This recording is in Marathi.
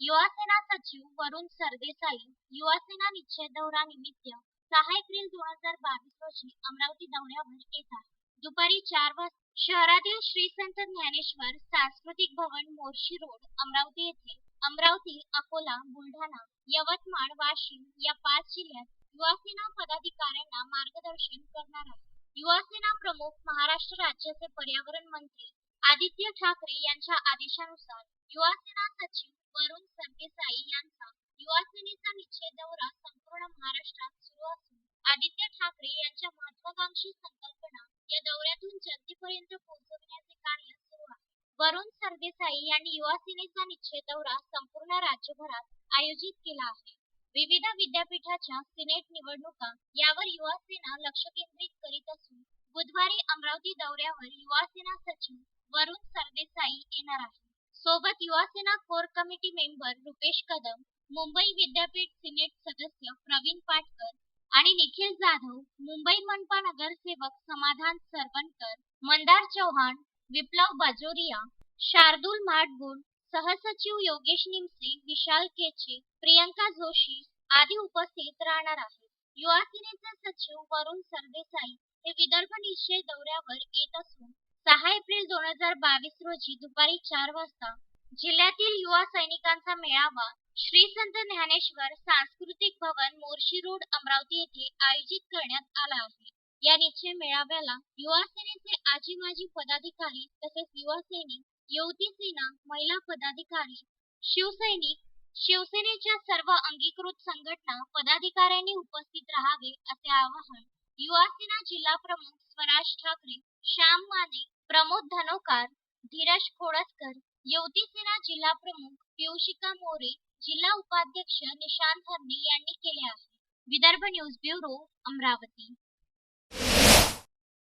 युवासेना सचिव वरुण सरदेसाई युवासेना निश्चय दौरानिमित्त सहा एप्रिल दोन हजार बावीस रोजी अमरावती दौऱ्यावर येत आहे. दुपारी चार वाजता शहरातील श्री संत ज्ञानेश्वर सांस्कृतिक भवन मोर्शी रोड अमरावती येथे अमरावती अकोला बुलढाणा यवतमाळ वाशिम या पाच जिल्ह्यात युवासेना पदाधिकाऱ्यांना मार्गदर्शन करणार आहे. युवासेना प्रमुख महाराष्ट्र राज्याचे पर्यावरण मंत्री आदित्य ठाकरे यांच्या आदेशानुसार युवासेना सचिव वरुण सरदेसाई यांचा युवासेनेचा निश्चय दौरा संपूर्ण महाराष्ट्रात सुरू असून आदित्य ठाकरे यांच्या महत्वाकांक्षी संकल्पना या दौऱ्यातून जनतेपर्यंत पोहोचविण्याचे कार्य सुरू आहे. वरुण सरदेसाई यांनी युवासेनेचा निश्चय दौरा संपूर्ण राज्यभरात आयोजित केला आहे. विविध विद्यापीठाच्या सिनेट निवडणुका यावर युवासेना लक्ष केंद्रित करीत असून बुधवारी अमरावती दौऱ्यावर युवासेना सचिव वरुण सरदेसाई येणार आहे. सोबत Yuvasena core committee member Rupesh Kadam Mumbai विद्यापीठ सिनेट सदस्य प्रवीण पाटकर आणि निखिल जाधव मुंबई मनपा नगरसेवक समाधान सरवणकर मंदार चव्हाण विप्लव बाजोरिया शार्दूल माडगुळ सहसचिव योगेश निमसे विशाल केचे प्रियंका जोशी आदी उपस्थित राहणार आहेत. युवासेनेचे सचिव वरुण सरदेसाई हे विदर्भ निश्चय दौऱ्यावर येत असून सहा एप्रिल दोन हजार बावीस रोजी दुपारी चार वाजता जिल्ह्यातील युवा सैनिकांचा मेळावा श्री संत ज्ञानेश्वर सांस्कृतिक भवन मोर्शी रोड अमरावती येथे आयोजित करण्यात आला आहे. या निश्चय मेळाव्याला युवा सेनेचे आजी माजी पदाधिकारी तसेच युवा सैनिक युवती सेना महिला पदाधिकारी शिवसैनिक शिवसेनेच्या सर्व अंगीकृत संघटना पदाधिकाऱ्यांनी उपस्थित राहावे असे आवाहन युवा सेना जिल्हा प्रमुख स्वराज ठाकरे श्याम माने प्रमोद धनोकार धीरज खोडसकर युवती सेना जिल्हा प्रमुख पियुषिका मोरे जिल्हा उपाध्यक्ष निशांत हरणे यांनी केले आहे. Vidarbha news bureau Amravati.